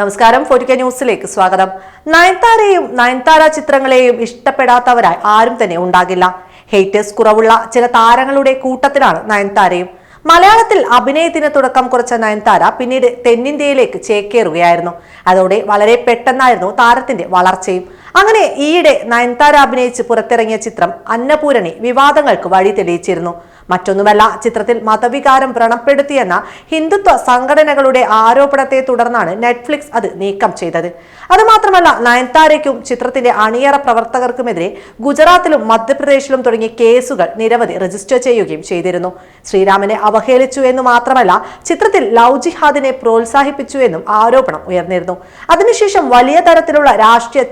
നമസ്കാരം. ഫോർട്ടിക്ക ന്യൂസിലേക്ക് സ്വാഗതം. നയൻതാരയും നയൻതാര ചിത്രങ്ങളെയും ഇഷ്ടപ്പെടാത്തവരായി ആരും തന്നെ ഉണ്ടാകില്ല. ഹേറ്റേഴ്സ് കുറവുള്ള ചില താരങ്ങളുടെ കൂട്ടത്തിലാണ് നയൻതാരയും. മലയാളത്തിൽ അഭിനയത്തിന് തുടക്കം കുറച്ച നയൻതാര പിന്നീട് തെന്നിന്ത്യയിലേക്ക് ചേക്കേറുകയായിരുന്നു. അതോടെ വളരെ പെട്ടെന്നായിരുന്നു താരത്തിന്റെ വളർച്ചയും. അങ്ങനെ ഈയിടെ നയൻതാര അഭിനയിച്ച് പുറത്തിറങ്ങിയ ചിത്രം അന്നപൂരണി വിവാദങ്ങൾക്ക് വഴി തെളിയിച്ചിരുന്നു. മറ്റൊന്നുമല്ല ചിത്രത്തിൽ മതവികാരം വ്രണപ്പെടുത്തിയെന്ന ഹിന്ദുത്വ സംഘടനകളുടെ ആരോപണത്തെ തുടർന്നാണ് നെറ്റ്ഫ്ലിക്സ് അത് നീക്കം ചെയ്തത്. അതുമാത്രമല്ല നയൻതാരയ്ക്കും ചിത്രത്തിന്റെ അണിയറ പ്രവർത്തകർക്കുമെതിരെ ഗുജറാത്തിലും മധ്യപ്രദേശിലും തുടങ്ങിയ കേസുകൾ നിരവധി രജിസ്റ്റർ ചെയ്യുകയും ചെയ്തിരുന്നു. ശ്രീരാമനെ അവഹേളിച്ചു എന്ന് മാത്രമല്ല ചിത്രത്തിൽ ലവ് ജിഹാദിനെ പ്രോത്സാഹിപ്പിച്ചു എന്നും ആരോപണം ഉയർന്നിരുന്നു. അതിനുശേഷം വലിയ തരത്തിലുള്ള രാഷ്ട്രീയ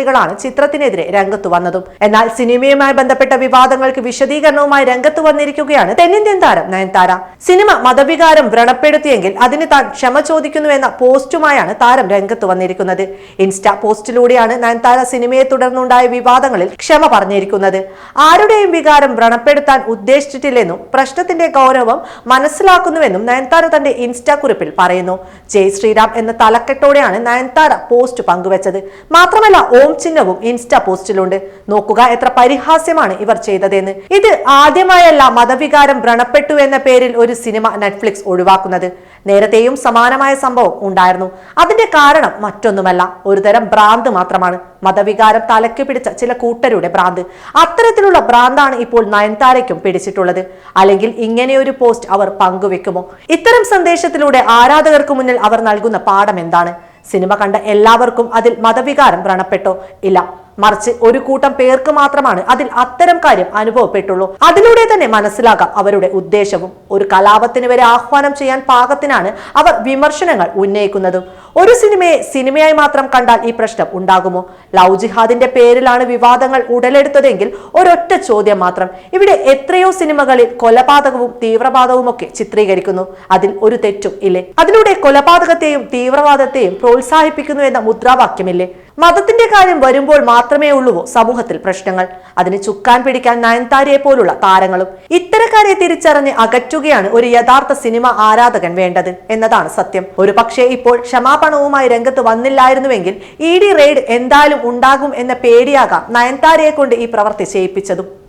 ചരടുവലികളാണ് ചിത്രത്തിനെതിരെ രംഗത്തു വന്നതും. എന്നാൽ സിനിമയുമായി ബന്ധപ്പെട്ട വിവാദങ്ങൾക്ക് വിശദീകരണവുമായി രംഗത്ത് വന്നിരിക്കുകയാണ് തെന്നിന്ത്യൻ താരം നയൻതാര. സിനിമ മതവികാരം വ്രണപ്പെടുത്തിയെങ്കിൽ അതിന് താൻ ക്ഷമ ചോദിക്കുന്നുവെന്ന പോസ്റ്റുമായാണ് താരം രംഗത്ത് വന്നിരിക്കുന്നത്. ഇൻസ്റ്റാ പോസ്റ്റിലൂടെയാണ് നയൻതാര സിനിമയെ തുടർന്നുണ്ടായ വിവാദങ്ങളിൽ ക്ഷമ പറഞ്ഞിരിക്കുന്നത്. ആരുടെയും വികാരം വ്രണപ്പെടുത്താൻ ഉദ്ദേശിച്ചിട്ടില്ലെന്നും പ്രശ്നത്തിന്റെ ഗൗരവം മനസ്സിലാക്കുന്നുവെന്നും നയൻതാര തന്റെ ഇൻസ്റ്റാ കുറിപ്പിൽ പറയുന്നു. ജയ് ശ്രീറാം എന്ന തലക്കെട്ടോടെയാണ് നയൻതാര പോസ്റ്റ് പങ്കുവച്ചത്. മാത്രമല്ല ഓം ചിഹ്നവും ഇൻസ്റ്റാ പോസ്റ്റിലുണ്ട്. നോക്കുക എത്ര പരിഹാസ്യമാണ് ഇവർ ചെയ്തതെന്ന്. ഇത് ആദ്യമായല്ല മതവികാരം വ്രണപ്പെട്ടു എന്ന പേരിൽ ഒരു സിനിമ നെറ്റ്ഫ്ലിക്സ് ഒഴിവാക്കുന്നത്. നേരത്തെയും സമാനമായ സംഭവം ഉണ്ടായിരുന്നു. അതിന്റെ കാരണം മറ്റൊന്നുമല്ല. ഒരുതരം ഭ്രാന്ത് മാത്രമാണ്. മതവികാരം തലയ്ക്ക് പിടിച്ച ചില കൂട്ടരുടെ ഭ്രാന്ത്. അത്തരത്തിലുള്ള ഭ്രാന്താണ് ഇപ്പോൾ നയൻതാരയ്ക്കും പിടിച്ചിട്ടുള്ളത്. അല്ലെങ്കിൽ ഇങ്ങനെയൊരു പോസ്റ്റ് അവർ പങ്കുവെക്കുമോ? ഇത്തരം സന്ദേശത്തിലൂടെ ആരാധകർക്ക് മുന്നിൽ അവർ നൽകുന്ന പാഠം എന്താണ്? സിനിമ കണ്ട എല്ലാവർക്കും അതിൽ മതവികാരം വ്രണപ്പെട്ടോ ഇല്ല. മറിച്ച് ഒരു കൂട്ടം പേർക്ക് മാത്രമാണ് അതിൽ അത്തരം കാര്യം അനുഭവപ്പെട്ടുള്ളൂ. അതിലൂടെ തന്നെ മനസ്സിലാകാം അവരുടെ ഉദ്ദേശവും. ഒരു കലാപത്തിന് വരെ ആഹ്വാനം ചെയ്യാൻ പാകത്തിനാണ് അവർ വിമർശനങ്ങൾ ഉന്നയിക്കുന്നതും. ഒരു സിനിമയെ സിനിമയായി മാത്രം കണ്ടാൽ ഈ പ്രശ്നം ഉണ്ടാകുമോ? ലവ് ജിഹാദിന്റെ പേരിലാണ് വിവാദങ്ങൾ ഉടലെടുത്തതെങ്കിൽ ഒരൊറ്റ ചോദ്യം മാത്രം. ഇവിടെ എത്രയോ സിനിമകളിൽ കൊലപാതകവും തീവ്രവാദവും ഒക്കെ ചിത്രീകരിക്കുന്നു. അതിൽ ഒരു തെറ്റും ഇല്ലേ? അതിലൂടെ കൊലപാതകത്തെയും തീവ്രവാദത്തെയും പ്രോത്സാഹിപ്പിക്കുന്നു എന്ന മുദ്രാവാക്യമില്ലേ? മതത്തിന്റെ കാര്യം വരുമ്പോൾ മാത്രമേ ഉള്ളൂ സമൂഹത്തിൽ പ്രശ്നങ്ങൾ. അതിന് ചുക്കാൻ പിടിക്കാൻ നയൻതാരയെ പോലുള്ള താരങ്ങളും ഇത്തരക്കാരെ തിരിച്ചറിഞ്ഞ് അകറ്റുകയാണ് ഒരു യഥാർത്ഥ സിനിമ ആരാധകൻ വേണ്ടത് എന്നതാണ് സത്യം. ഒരു പക്ഷേ ഇപ്പോൾ ക്ഷമാപണവുമായി രംഗത്ത് വന്നില്ലായിരുന്നുവെങ്കിൽ ഇ ഡി റെയ്ഡ് എന്തായാലും ഉണ്ടാകും എന്ന പേടിയാകാം നയൻതാരയെ കൊണ്ട് ഈ പ്രവൃത്തി ചെയ്യിപ്പിച്ചതും.